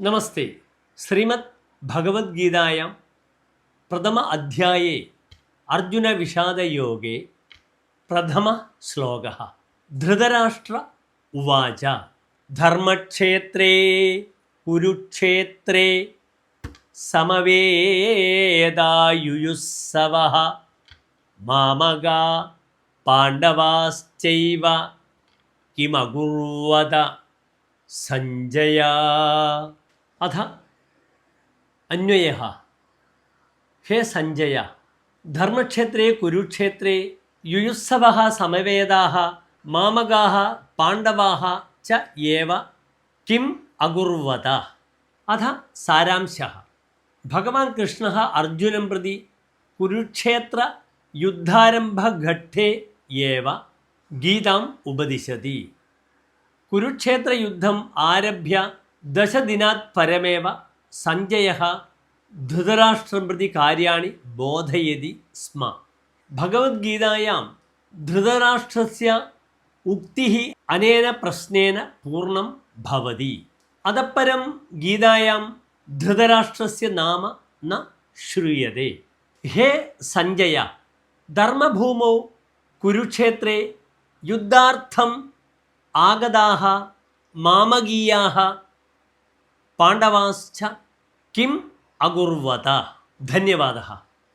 നമസ്തേ. ശ്രീമദ് ഭഗവത്ഗീതായാം പ്രഥമ അധ്യായേ അർജുനവിഷാദയോഗേ പ്രഥമ ശ്ലോക. ധൃതരാഷ്ട്ര ഉവാച. ധർമ്മക്ഷേത്രേ കുരുക്ഷേത്രേ സമവേദായുയുസ്സവ. മാമക പാണ്ഡവാശ്ചൈവ കിമകുർവത സഞ്ജയ. അഥ അന്വയ ഹേ സഞ്ജയ ധർമ്മക്ഷേത്രേ കുരുക്ഷേത്രേ യുയുത്സവ സമവേദാ മാമകാ പാണ്ഡവാ ച ഏവ കിം അകുർവത. അഥ സാരാംശ. ഭഗവാൻ കൃഷ്ണ അർജുനം പ്രതി കുരുക്ഷേത്ര യുദ്ധാരംഭഘട്ടേ ഏവ ഗീതാം ഉപദിശതി. കുരുക്ഷേത്രയുദ്ധം ആരഭ്യ ദശദിനാത് പരമേവ സഞ്ജയ ധൃതരാഷ്ട്രം പ്രതി കാര്യാണി ബോധയതി സ്മ. ഭഗവത്ഗീതായാം ധൃതരാഷ്ട്രസ്യ ഉക്തി അനേന പ്രശ്നേന പൂർണം ഭവതി. അതപ്പരം ഗീതായാം ധൃതരാഷ്ട്രസ്യ നാമ ന ശ്രൂയതേ. ഹേ സഞ്ജയ ധർമ്മഭൂമൗ കുരുക്ഷേത്രേ യുദ്ധാർത്ഥം ആഗതാഹ മാമകീയാः പാണ്ഡവാശ്ച കിം അകുർവത ധന്യവാദः